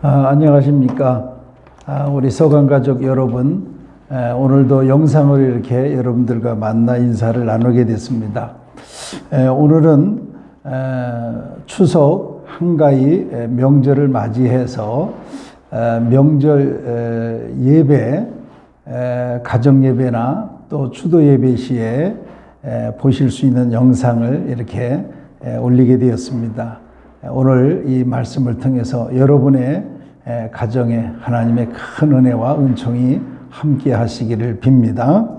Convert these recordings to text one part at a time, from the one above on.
아, 안녕하십니까. 아, 우리 서강가족 여러분, 에, 오늘도 영상으로 이렇게 여러분들과 만나 인사를 나누게 됐습니다. 에, 오늘은 에, 추석 한가위 에, 명절을 맞이해서 에, 명절 에, 예배, 에, 가정 예배나 또 추도 예배 시에 에, 보실 수 있는 영상을 이렇게 에, 올리게 되었습니다. 오늘 이 말씀을 통해서 여러분의 에, 가정에 하나님의 큰 은혜와 은총이 함께 하시기를 빕니다.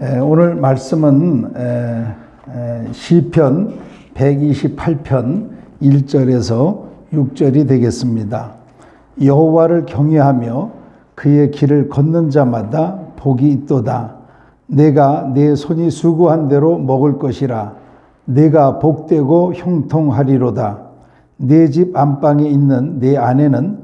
에, 오늘 말씀은 에, 에, 시편 128편 1절에서 6절이 되겠습니다. 여호와를 경외하며 그의 길을 걷는 자마다 복이 있도다. 내가 내 손이 수고한 대로 먹을 것이라. 내가 복되고 형통하리로다. 내 집 안방에 있는 내 아내는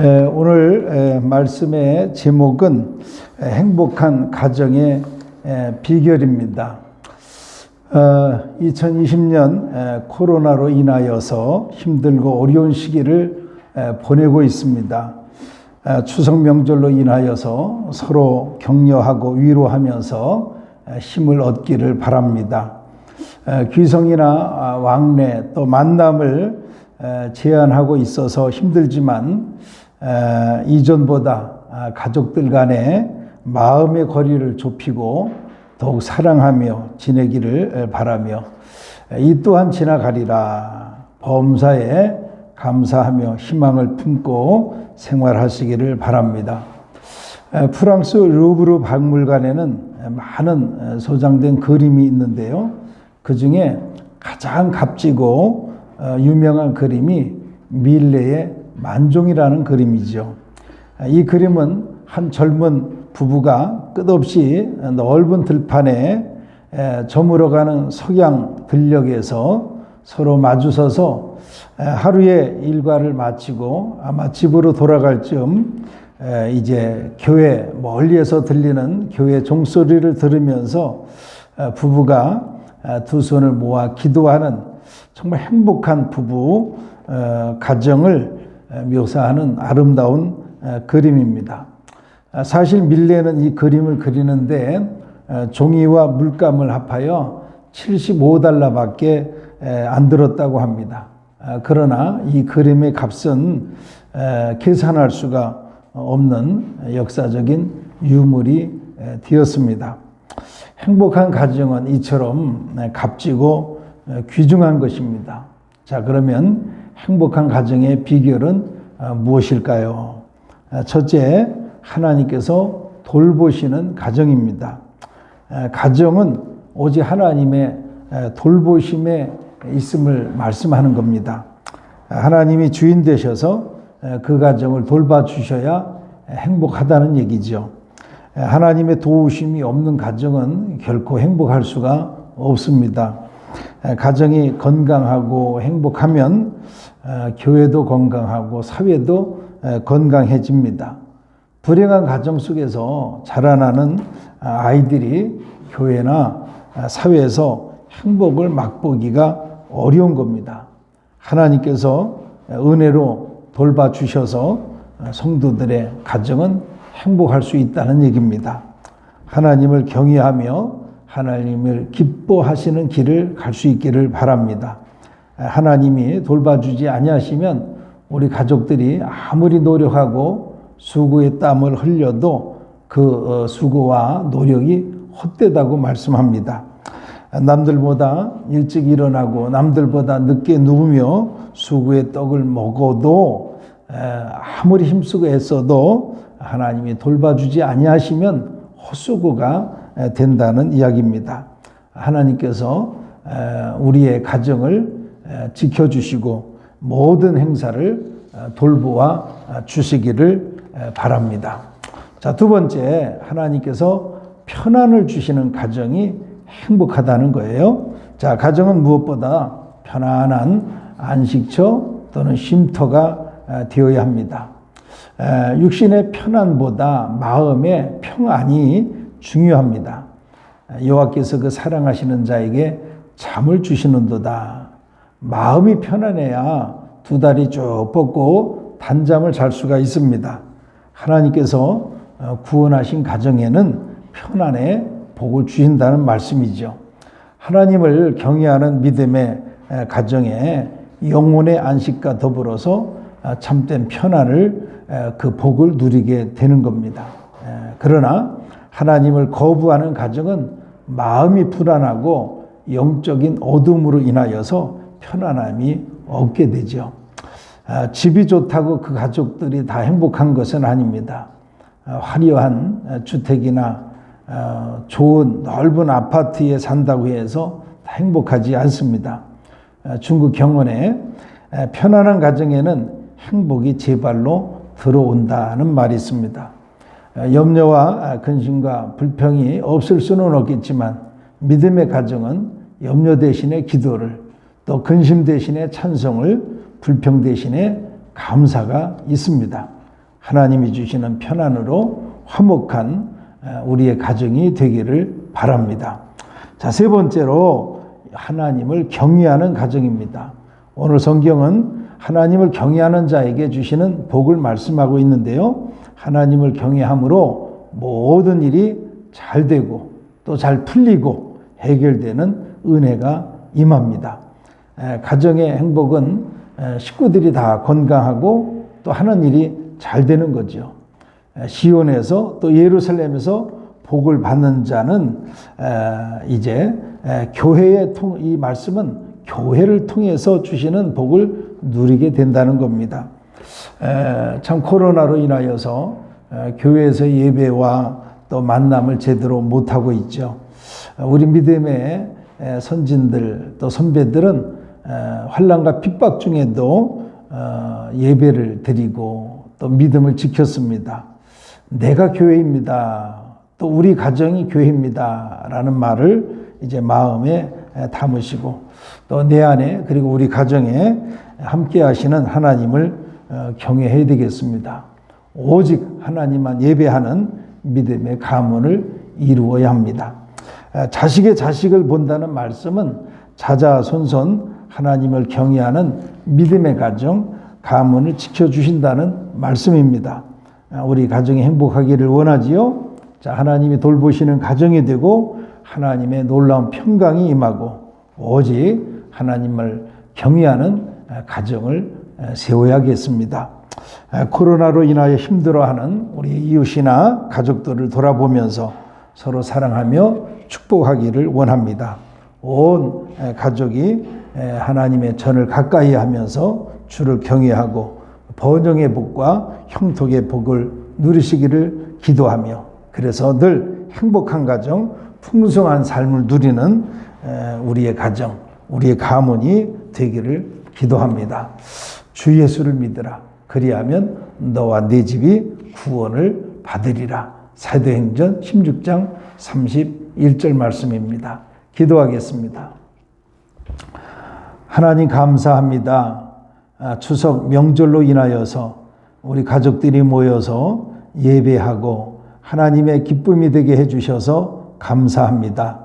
에, 오늘 에, 말씀의 제목은 에, 행복한 가정의 에, 비결입니다. 어, 2020년 에, 코로나로 인하여서 힘들고 어려운 시기를 에, 보내고 있습니다. 에, 추석 명절로 인하여서 서로 격려하고 위로하면서 에, 힘을 얻기를 바랍니다. 에, 귀성이나 아, 왕래 또 만남을 에, 제한하고 있어서 힘들지만 에, 이전보다 아, 가족들 간에 마음의 거리를 좁히고 더욱 사랑하며 지내기를 바라며 이 또한 지나가리라 범사에 감사하며 희망을 품고 생활하시기를 바랍니다. 프랑스 루브르 박물관에는 많은 소장된 그림이 있는데요. 그 중에 가장 값지고 어, 유명한 그림이 밀레의 만종이라는 그림이죠. 이 그림은 한 젊은 부부가 끝없이 넓은 들판에 저물어가는 석양 들녘에서 서로 마주서서 하루의 일과를 마치고 아마 집으로 돌아갈 즈음 이제 교회 멀리에서 들리는 교회 종소리를 들으면서 부부가 두 손을 모아 기도하는 정말 행복한 부부 가정을 묘사하는 아름다운 그림입니다. 사실 밀레는 이 그림을 그리는데 종이와 물감을 합하여 75달러밖에 안 들었다고 합니다. 그러나 이 그림의 값은 계산할 수가 없는 역사적인 유물이 되었습니다. 행복한 가정은 이처럼 값지고 귀중한 것입니다. 자, 그러면 행복한 가정의 비결은 무엇일까요? 첫째, 하나님께서 돌보시는 가정입니다. 가정은 오직 하나님의 돌보심에 있음을 말씀하는 겁니다. 하나님이 주인 되셔서 그 가정을 돌봐 주셔야 행복하다는 얘기죠. 하나님의 도우심이 없는 가정은 결코 행복할 수가 없습니다. 가정이 건강하고 행복하면 교회도 건강하고 사회도 건강해집니다. 불행한 가정 속에서 자라나는 아이들이 교회나 사회에서 행복을 맛보기가 어려운 겁니다. 하나님께서 은혜로 돌봐주셔서 성도들의 가정은 행복할 수 있다는 얘기입니다. 하나님을 경외하며 하나님을 기뻐하시는 길을 갈 수 있기를 바랍니다. 하나님이 돌봐주지 아니하시면 우리 가족들이 아무리 노력하고 수고의 땀을 흘려도 그 어, 수고와 노력이 헛되다고 말씀합니다. 남들보다 일찍 일어나고 남들보다 늦게 누우며 수고의 떡을 먹어도 아무리 힘쓰고 애써도 하나님이 돌봐주지 아니하시면 헛수고가 된다는 이야기입니다. 하나님께서 우리의 가정을 지켜주시고 모든 행사를 돌보아 주시기를 바랍니다. 자, 두 번째, 하나님께서 편안을 주시는 가정이 행복하다는 거예요. 자, 가정은 무엇보다 편안한 안식처 또는 쉼터가 아, 되어야 합니다. 에, 육신의 편안보다 마음의 평안이 중요합니다. 여호와께서 그 사랑하시는 자에게 잠을 주시는도다. 마음이 편안해야 두 다리 쭉 뻗고 단잠을 잘 수가 있습니다. 하나님께서 어, 구원하신 가정에는 편안에 복을 주신다는 말씀이죠. 하나님을 경외하는 믿음의 가정에 영혼의 안식과 더불어서 아, 참된 편안을 그 복을 누리게 되는 겁니다. 그러나 하나님을 거부하는 가정은 마음이 불안하고 영적인 어둠으로 인하여서 편안함이 없게 되죠. 아, 집이 좋다고 그 가족들이 다 행복한 것은 아닙니다. 아, 화려한 주택이나 어, 좋은 넓은 아파트에 산다고 해서 다 행복하지 않습니다. 아, 중국 경원에 편안한 가정에는 행복이 제발로 들어온다는 말이 있습니다. 염려와 근심과 불평이 없을 수는 없겠지만 믿음의 가정은 염려 대신에 기도를 또 근심 대신에 찬송을 불평 대신에 감사가 있습니다. 하나님이 주시는 편안으로 화목한 우리의 가정이 되기를 바랍니다. 자, 세 번째로 하나님을 경외하는 가정입니다. 오늘 성경은 하나님을 경외하는 자에게 주시는 복을 말씀하고 있는데요. 하나님을 경외함으로 모든 일이 잘 되고 또 잘 풀리고 해결되는 은혜가 임합니다. 가정의 행복은 식구들이 다 건강하고 또 하는 일이 잘 되는 거죠. 시온에서 또 예루살렘에서 복을 받는 자는 이제 교회의 통, 이 말씀은 교회를 통해서 주시는 복을 누리게 된다는 겁니다. 참 코로나로 인하여서 교회에서 예배와 또 만남을 제대로 못하고 있죠. 우리 믿음의 선진들 또 선배들은 환란과 핍박 중에도 어, 예배를 드리고 또 믿음을 지켰습니다. 내가 교회입니다. 또 우리 가정이 교회입니다. 라는 말을 이제 마음에 담으시고 또 내 안에 그리고 우리 가정에 함께 하시는 하나님을 어, 경외해야 되겠습니다. 오직 하나님만 예배하는 믿음의 가문을 이루어야 합니다. 자식의 자식을 본다는 말씀은 자자손손 하나님을 경외하는 믿음의 가정, 가문을 지켜주신다는 말씀입니다. 우리 가정이 행복하기를 원하지요. 자, 하나님이 돌보시는 가정이 되고 하나님의 놀라운 평강이 임하고 오직 하나님을 경외하는 가정을 세워야겠습니다. 코로나로 인하여 힘들어하는 우리 이웃이나 가족들을 돌아보면서 서로 사랑하며 축복하기를 원합니다. 온 가족이 하나님의 전을 가까이 하면서 주를 경외하고 번영의 복과 형통의 복을 누리시기를 기도하며 그래서 늘 행복한 가정, 풍성한 삶을 누리는 우리의 가정, 우리의 가문이 되기를 기도합니다. 주 예수를 믿으라. 그리하면 너와 네 집이 구원을 받으리라. 사도행전 16장 31절 말씀입니다. 기도하겠습니다. 하나님 감사합니다. 아, 추석 명절로 인하여서 우리 가족들이 모여서 예배하고 하나님의 기쁨이 되게 해주셔서 감사합니다.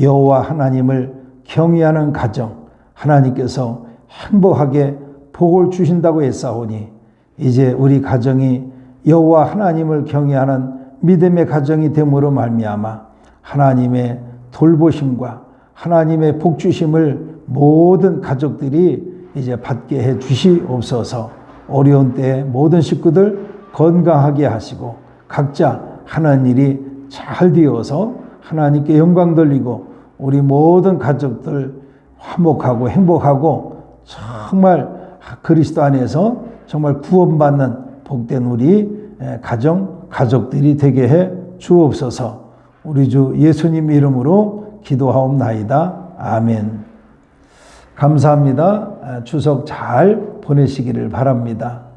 여호와 하나님을 경외하는 가정 하나님께서 행복하게 복을 주신다고 했사오니 이제 우리 가정이 여호와 하나님을 경외하는 믿음의 가정이 됨으로 말미암아 하나님의 돌보심과 하나님의 복주심을 모든 가족들이 이제 받게 해 주시옵소서 어려운 때에 모든 식구들 건강하게 하시고 각자 하는 일이 잘 되어서 하나님께 영광 돌리고 우리 모든 가족들 화목하고 행복하고 정말 그리스도 안에서 정말 구원받는 복된 우리 가정, 가족들이 되게 해 주옵소서 우리 주 예수님 이름으로 기도하옵나이다. 아멘. 감사합니다. 추석 잘 보내시기를 바랍니다.